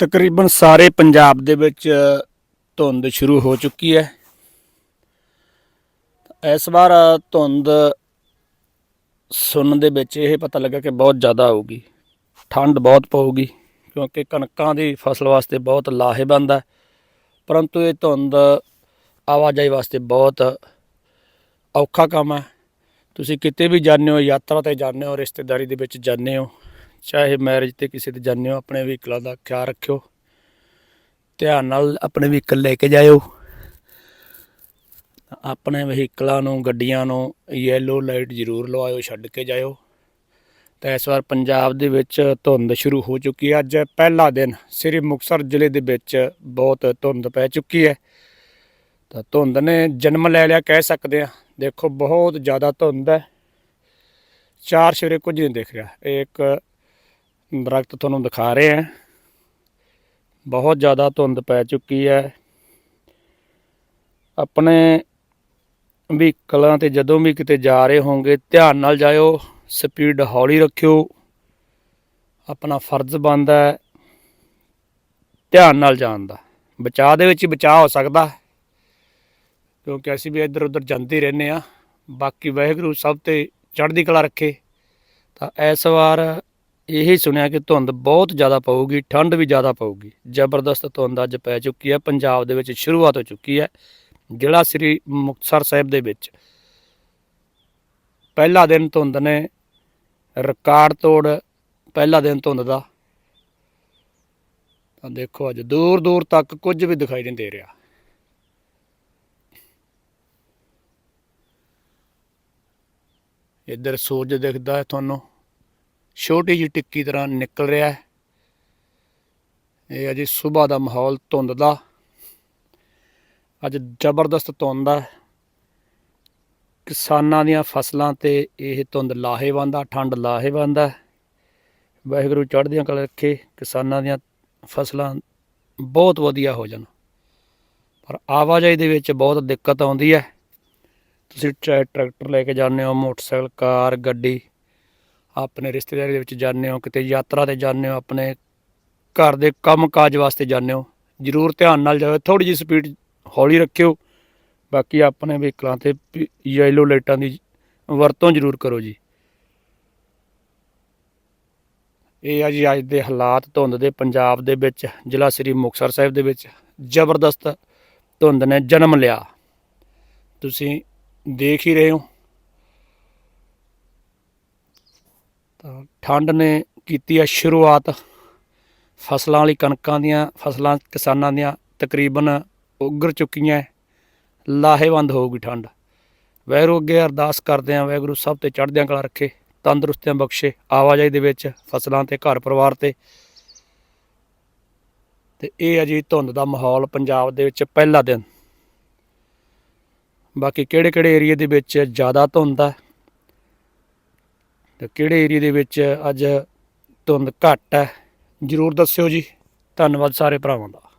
ਤਕਰੀਬਨ ਸਾਰੇ ਪੰਜਾਬ ਦੇ ਵਿੱਚ ਧੁੰਦ ਸ਼ੁਰੂ ਹੋ ਚੁੱਕੀ ਹੈ। ਇਸ ਵਾਰ ਧੁੰਦ ਸੁਣਨ ਦੇ ਵਿੱਚ ਇਹ ਪਤਾ ਲੱਗਾ ਕਿ ਬਹੁਤ ਜ਼ਿਆਦਾ ਆਊਗੀ ਠੰਡ ਬਹੁਤ ਪਊਗੀ, ਕਿਉਂਕਿ ਕਣਕਾਂ ਦੀ ਫਸਲ ਵਾਸਤੇ ਬਹੁਤ ਲਾਹੇਵੰਦ ਹੈ। ਪਰੰਤੂ ਇਹ ਧੁੰਦ ਆਵਾਜਾਈ ਵਾਸਤੇ ਬਹੁਤ ਔਖਾ ਕੰਮ ਹੈ। ਤੁਸੀਂ ਕਿਤੇ ਵੀ ਜਾਂਦੇ ਹੋ, ਯਾਤਰਾ ਤੇ ਜਾਂਦੇ ਹੋ, ਰਿਸ਼ਤੇਦਾਰੀ ਦੇ ਵਿੱਚ ਜਾਂਦੇ ਹੋ ਚਾਹੇ ਮੈਰਿਜ ਤੇ ਕਿਸੇ ਤੇ ਜਾਂਦੇ ਹੋ, ਆਪਣੇ ਵਹੀਕਲਾਂ ਦਾ ਖਿਆਲ ਰੱਖਿਓ। ਧਿਆਨ ਨਾਲ ਆਪਣੇ ਵਹੀਕਲ ਲੈ ਕੇ ਜਾਇਓ। ਆਪਣੇ ਵਹੀਕਲਾਂ ਨੂੰ, ਗੱਡੀਆਂ ਨੂੰ ਯੈਲੋ ਲਾਈਟ ਜ਼ਰੂਰ ਲਵਾਇਓ, ਛੱਡ ਕੇ ਜਾਇਓ। ਤਾਂ ਇਸ ਵਾਰ ਪੰਜਾਬ ਦੇ ਵਿੱਚ ਧੁੰਦ ਸ਼ੁਰੂ ਹੋ ਚੁੱਕੀ ਹੈ। ਅੱਜ ਪਹਿਲਾ ਦਿਨ ਸ੍ਰੀ ਮੁਕਤਸਰ ਜ਼ਿਲ੍ਹੇ ਦੇ ਵਿੱਚ ਬਹੁਤ ਧੁੰਦ ਪੈ ਚੁੱਕੀ ਹੈ। ਤਾਂ ਧੁੰਦ ਨੇ ਜਨਮ ਲੈ ਲਿਆ ਕਹਿ ਸਕਦੇ ਆ ਦੇਖੋ, ਬਹੁਤ ਜ਼ਿਆਦਾ ਧੁੰਦ ਹੈ। ਚਾਰ ਸ਼ੇਰੇ ਕੁਝ ਨਹੀਂ ਦਿਖ ਰਿਹਾ। ਇਹ ਇੱਕ ਦਰਖਤ ਤੁਹਾਨੂੰ ਦਿਖਾ ਰਹੇ ਹਾਂ। ਬਹੁਤ ਜ਼ਿਆਦਾ ਧੁੰਦ ਪੈ ਚੁੱਕੀ ਹੈ। ਆਪਣੇ ਵਹੀਕਲਾਂ ਤੇ ਜਦੋਂ ਵੀ ਕਿਤੇ ਜਾ ਰਹੇ ਹੋਵੋਗੇ, ਧਿਆਨ ਨਾਲ ਜਾਇਓ, ਸਪੀਡ ਹੌਲੀ ਰੱਖਿਓ। ਆਪਣਾ ਫਰਜ਼ ਬਣਦਾ ਹੈ ਧਿਆਨ ਨਾਲ ਜਾਣ ਦਾ। ਬਚਾਅ ਦੇ ਵਿੱਚ ਹੀ ਬਚਾਅ ਹੋ ਸਕਦਾ ਕਿਉਂਕਿ ਅਸੀਂ ਵੀ ਇੱਧਰ ਉੱਧਰ ਜਾਂਦੇ ਰਹਿੰਦੇ ਆ ਬਾਕੀ ਵਾਹਿਗੁਰੂ ਸਭ ਤੇ ਚੜ੍ਹਦੀ ਕਲਾ ਰੱਖੇ। ਤਾਂ ਇਸ ਵਾਰ ਇਹ ਸੁਣਿਆ ਕਿ ਧੁੰਦ ਬਹੁਤ ਜ਼ਿਆਦਾ ਪਊਗੀ, ਠੰਡ ਵੀ ਜ਼ਿਆਦਾ ਪਊਗੀ। ਜ਼ਬਰਦਸਤ ਧੁੰਦ ਅੱਜ ਪੈ ਚੁੱਕੀ ਹੈ, ਪੰਜਾਬ ਦੇ ਵਿੱਚ ਸ਼ੁਰੂਆਤ ਹੋ ਚੁੱਕੀ ਹੈ, ਜ਼ਿਲ੍ਹਾ ਸ੍ਰੀ ਮੁਕਤਸਰ ਸਾਹਿਬ ਦੇ ਵਿੱਚ। ਪਹਿਲਾ ਦਿਨ ਧੁੰਦ ਨੇ ਰਿਕਾਰਡ ਤੋੜ, ਪਹਿਲਾ ਦਿਨ ਧੁੰਦ ਦਾ। ਤਾਂ ਦੇਖੋ ਅੱਜ ਦੂਰ ਦੂਰ ਤੱਕ ਕੁਝ ਵੀ ਦਿਖਾਈ ਨਹੀਂ ਦੇ ਰਿਹਾ। ਇੱਧਰ ਸੂਰਜ ਦਿਖਦਾ ਹੈ ਤੁਹਾਨੂੰ। ਛੋਟੀ ਜਿਹੀ ਟਿੱਕੀ ਤਰ੍ਹਾਂ ਨਿਕਲ ਰਿਹਾ ਹੈ। ਇਹ ਅਜੇ ਸਵੇਰ ਦਾ ਮਾਹੌਲ ਧੁੰਦ ਦਾ ਅੱਜ ਜ਼ਬਰਦਸਤ ਧੁੰਦ ਆ ਕਿਸਾਨਾਂ ਦੀਆਂ ਫਸਲਾਂ ਤੇ ਇਹ ਧੁੰਦ ਲਾਹੇਵੰਦ ਆ, ਠੰਡ ਲਾਹੇਵੰਦ ਆ। ਵਾਹਿਗੁਰੂ ਚੜ੍ਹਦੀਆਂ ਕਲਾ ਰੱਖੇ, ਕਿਸਾਨਾਂ ਦੀਆਂ ਫਸਲਾਂ ਬਹੁਤ ਵਧੀਆ ਹੋ ਜਾਣ। ਪਰ ਆਵਾਜਾਈ ਦੇ ਵਿੱਚ ਬਹੁਤ ਦਿੱਕਤ ਆਉਂਦੀ ਹੈ। ਤੁਸੀਂ ਚਾਹੇ ਟਰੈਕਟਰ ਲੈ ਕੇ ਜਾਂਦੇ ਹੋ, ਮੋਟਰਸਾਈਕਲ, ਕਾਰ, ਗੱਡੀ ਆਪਣੇ ਰਿਸ਼ਤੇਦਾਰੀ ਦੇ ਵਿੱਚ ਜਾਂਦੇ ਹੋ, ਕਿਤੇ ਯਾਤਰਾ ਤੇ ਜਾਂਦੇ ਹੋ, ਆਪਣੇ ਘਰ ਦੇ ਕੰਮ ਕਾਜ ਵਾਸਤੇ ਜਾਂਦੇ ਹੋ, ਜ਼ਰੂਰ ਧਿਆਨ ਨਾਲ ਜਾਓ ਥੋੜੀ ਜਿਹੀ ਸਪੀਡ ਹੌਲੀ ਰੱਖਿਓ। ਬਾਕੀ ਆਪਣੇ ਵਹੀਕਲਾਂ ਤੇ ਯੈਲੋ ਲਾਈਟਾਂ ਦੀ ਵਰਤੋਂ ਜ਼ਰੂਰ ਕਰੋ ਜੀ। ਇਹ ਆ ਜੀ ਅੱਜ ਦੇ ਹਾਲਾਤ ਧੁੰਦ ਦੇ ਪੰਜਾਬ ਦੇ ਵਿੱਚ, ਜ਼ਿਲ੍ਹਾ ਸ੍ਰੀ ਮੁਕਤਸਰ ਸਾਹਿਬ ਦੇ ਵਿੱਚ ਜ਼ਬਰਦਸਤ ਧੁੰਦ ਨੇ ਜਨਮ ਲਿਆ। ਤੁਸੀਂ ਦੇਖ ਹੀ ਰਹੇ ਹੋ। ਤਾਂ ਠੰਡ ਨੇ ਕੀਤੀ ਹੈ ਸ਼ੁਰੂਆਤ ਫਸਲਾਂ ਵਾਲੀ ਕਣਕਾਂ ਦੀਆਂ, ਫਸਲਾਂ ਕਿਸਾਨਾਂ ਦੀਆਂ ਤਕਰੀਬਨ ਉੱਗਰ ਚੁੱਕੀਆਂ ਹੈ। ਲਾਹੇਵੰਦ ਹੋਊਗੀ ਠੰਡ ਵਾਹਿਗੁਰੂ ਅੱਗੇ ਅਰਦਾਸ ਕਰਦੇ ਹਾਂ ਵਾਹਿਗੁਰੂ ਸਭ ਤੇ ਚੜ੍ਹਦਿਆਂ ਕਲਾ ਰੱਖੇ, ਤੰਦਰੁਸਤੀਆਂ ਬਖਸ਼ੇ, ਆਵਾਜਾਈ ਦੇ ਵਿੱਚ, ਫਸਲਾਂ ਤੇ, ਘਰ ਪਰਿਵਾਰ ਤੇ ਤੇ ਇਹ ਅਜੀ ਧੁੰਦ ਦਾ ਮਾਹੌਲ ਪੰਜਾਬ ਦੇ ਵਿੱਚ ਪਹਿਲਾ ਦਿਨ ਬਾਕੀ ਕਿਹੜੇ ਕਿਹੜੇ ਏਰੀਆ ਦੇ ਵਿੱਚ ਜ਼ਿਆਦਾ ਧੁੰਦ ਹੈ ਤੇ ਕਿਹੜੇ ਏਰੀਆ ਦੇ ਵਿੱਚ ਅੱਜ ਧੁੰਦ ਘੱਟ ਹੈ? ਜਰੂਰ ਦੱਸਿਓ ਜੀ। ਧੰਨਵਾਦ ਸਾਰੇ ਭਰਾਵਾਂ ਦਾ।